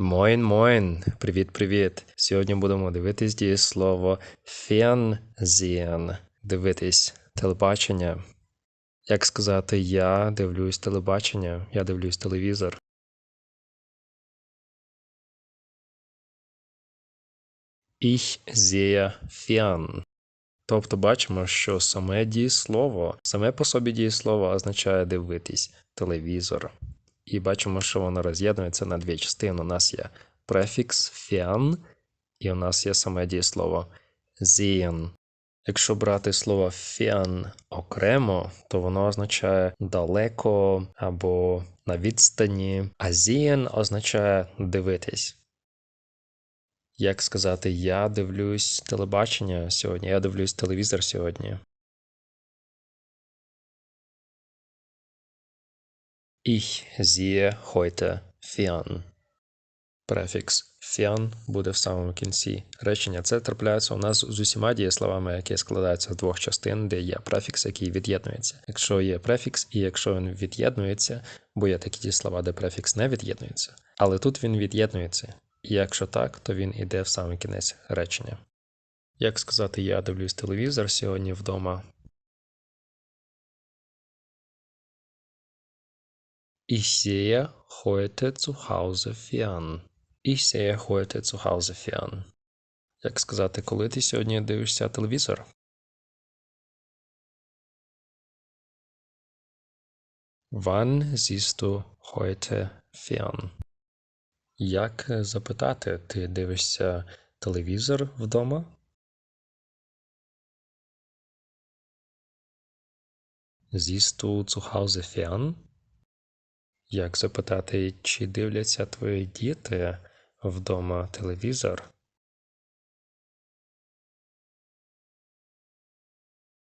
Moin, moin, привіт-привіт. Сьогодні будемо дивитись дієслово Fernsehen. Дивитись телебачення. Як сказати я дивлюсь телебачення, я дивлюсь телевізор. Ich sehe fern. Тобто бачимо, що саме дієслово, саме по собі дієслово означає дивитись телевізор. І бачимо, що воно роз'єднується на дві частини. У нас є префікс fern, і у нас є саме дієслово sehen. Якщо брати слово fern окремо, то воно означає далеко або на відстані, а sehen означає дивитись. Як сказати, я дивлюсь телебачення сьогодні, я дивлюсь телевізор сьогодні. Ich sehe heute fern. Префікс fern буде в самому кінці речення. Це трапляється у нас з усіма дієсловами, які складаються з двох частин, де є префікс, який від'єднується. Якщо є префікс, і якщо він від'єднується, бо є такі дієслова, де префікс не від'єднується, але тут він від'єднується. І якщо так, то він іде в самий кінець речення. Як сказати, я дивлюсь телевізор сьогодні вдома. Ich sehe heute zu Hause fern. Ich sehe heute zu Hause fern. Як сказати, коли ти сьогодні дивишся телевізор? Wann siehst du heute fern? Як запитати, ти дивишся телевізор вдома? Siehst du zu Hause fern? Як запитати, чи дивляться твої діти вдома телевізор?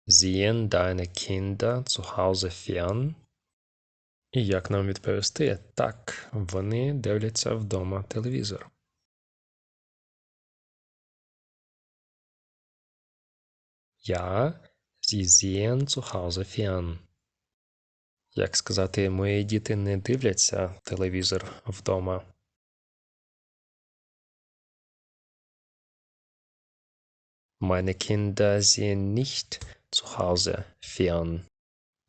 Sehen deine Kinder zu Hause fern? І як нам відповісти? Так, вони дивляться вдома телевізор. Ja, sie sehen zu Hause fern. Як сказати, мої діти не дивляться телевізор вдома. Meine Kinder sehen nicht zu Hause fern.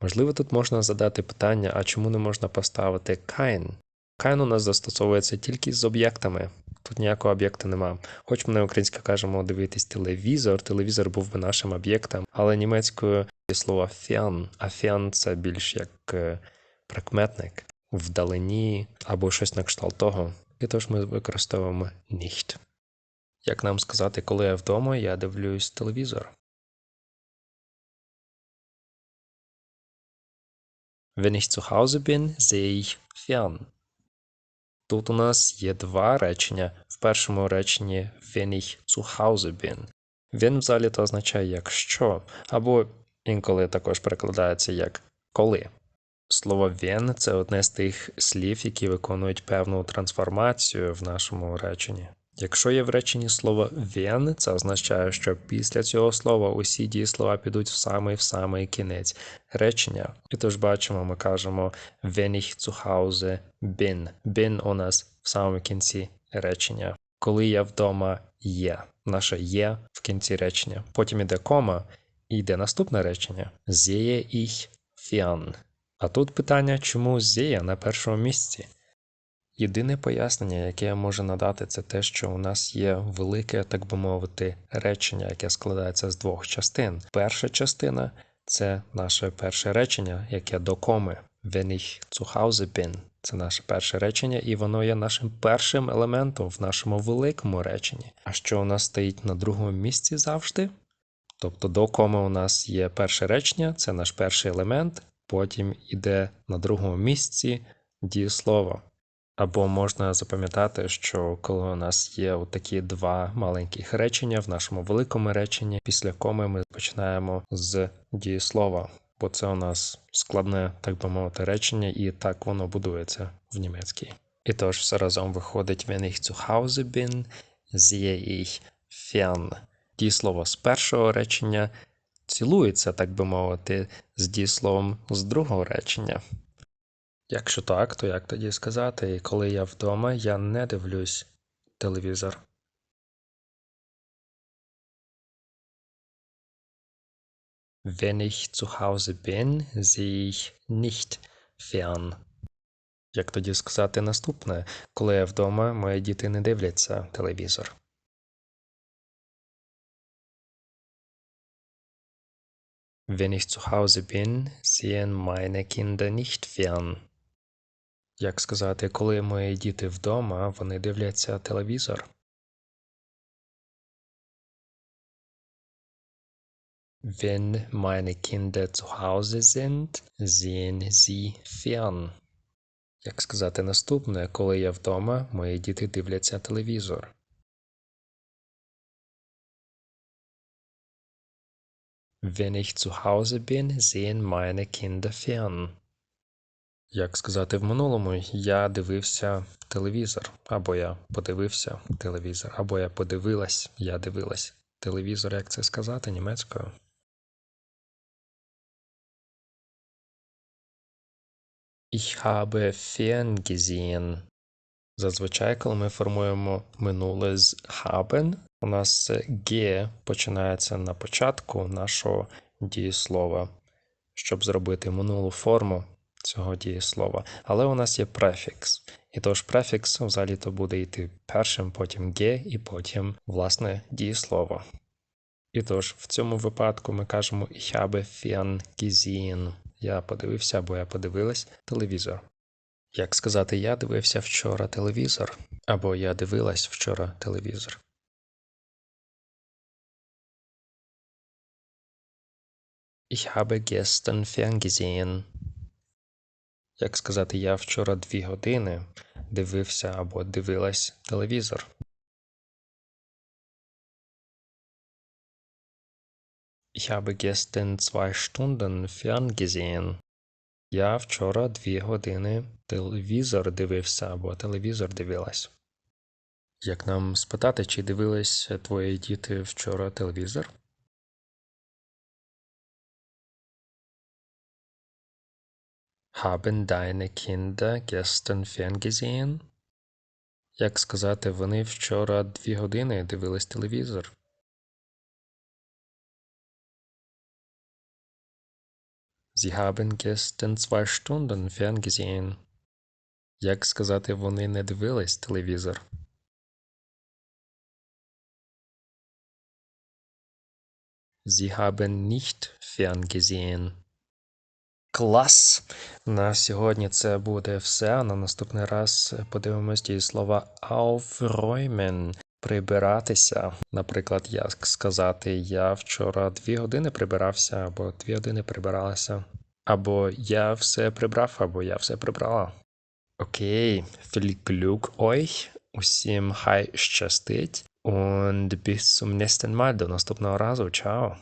Можливо, тут можна задати питання, а чому не можна поставити kein? Kein у нас застосовується тільки з об'єктами. Тут ніякого об'єкта нема. Хоч ми на українська кажемо дивитись телевізор, телевізор був би нашим об'єктом, але німецькою є слово fern, а fern – це більш як е, прикметник вдалині або щось на кшталт того. І тож ми використовуємо nicht. Як нам сказати, коли я вдома, я дивлюсь телевізор. Wenn ich zu Hause bin, sehe ich fern. Тут у нас є два речення. В першому реченні wenn ich zu Hause bin. Він взагалі то означає якщо, або інколи також перекладається як коли. Слово він це одне з тих слів, які виконують певну трансформацію в нашому реченні. Якщо є в реченні слово він, це означає, що після цього слова усі дієслова підуть в самий в самий кінець речення. І тож бачимо, ми кажемо wenn ich zu Hause bin. Bin у нас в самому кінці речення. Коли я вдома є. Наше є в кінці речення. Потім іде кома, і йде наступне речення. Sehe ich fern. А тут питання, чому sehe на першому місці? Єдине пояснення, яке я можу надати, це те, що у нас є велике, так би мовити, речення, яке складається з двох частин. Перша частина це наше перше речення, яке до коми. Wenn ich zu Hause bin. Це наше перше речення, і воно є нашим першим елементом в нашому великому реченні. А що у нас стоїть на другому місці завжди? Тобто до коми у нас є перше речення, це наш перший елемент, потім іде на другому місці дієслово. Або можна запам'ятати, що коли у нас є такі два маленьких речення в нашому великому реченні, після коми ми починаємо з дієслова, бо це у нас складне, так би мовити, речення, і так воно будується в німецькій. І тож все разом виходить wenn ich zu Hause bin, sehe. Дієслово з першого речення цілується, так би мовити, з дієсловом з другого речення. Якщо так, то як тоді сказати, коли я вдома, я не дивлюсь телевізор. Wenn ich zu Hause bin, sehe ich nicht fern. Як тоді сказати наступне, коли я вдома, мої діти не дивляться телевізор. Wenn ich zu Hause bin, sehen meine Kinder nicht fern. Як сказати, коли мої діти вдома, вони дивляться телевізор. Wenn meine Kinder zu Hause sind, sehen sie fern. Як сказати наступне, коли я вдома, мої діти дивляться телевізор. Wenn ich zu Hause bin, sehen meine Kinder fern. Як сказати в минулому, я дивився телевізор, або я подивився телевізор, або я подивилась, я дивилась телевізор, як це сказати німецькою? Ich habe ferngesehen. Зазвичай, коли ми формуємо минуле з haben, у нас Г починається на початку нашого дієслова, щоб зробити минулу форму цього дієслова. Але у нас є префікс. І тож префікс взагалі-то буде йти першим, потім Г і потім, власне, дієслово. І тож, в цьому випадку ми кажемо Ich habe ferngesehen. Я подивився або я подивилась телевізор. Як сказати, я дивився вчора телевізор, або я дивилась вчора телевізор. Ich habe gestern ferngesehen. Як сказати, я вчора дві години дивився або дивилась телевізор. Ich habe gestern zwei Stunden ferngesehen. Я вчора дві години телевізор дивився або телевізор дивилась. Як нам спитати, чи дивились твої діти вчора телевізор? Haben deine Kinder gestern ferngesehen? Як сказати, вони вчора дві години дивились телевізор? Sie haben gestern zwei Stunden ferngesehen. Як сказати, вони не дивились телевізор? Sie haben nicht ferngesehen. Клас! На сьогодні це буде все. На наступний раз подивимось ті слова aufräumen – прибиратися. Наприклад, як сказати Я вчора дві години прибирався, або дві години прибиралася. Або Я все прибрав, або Я все прибрала. Окей, viel Glück. Усім хай щастить. Und bis zum nächsten Mal. До наступного разу. Чао!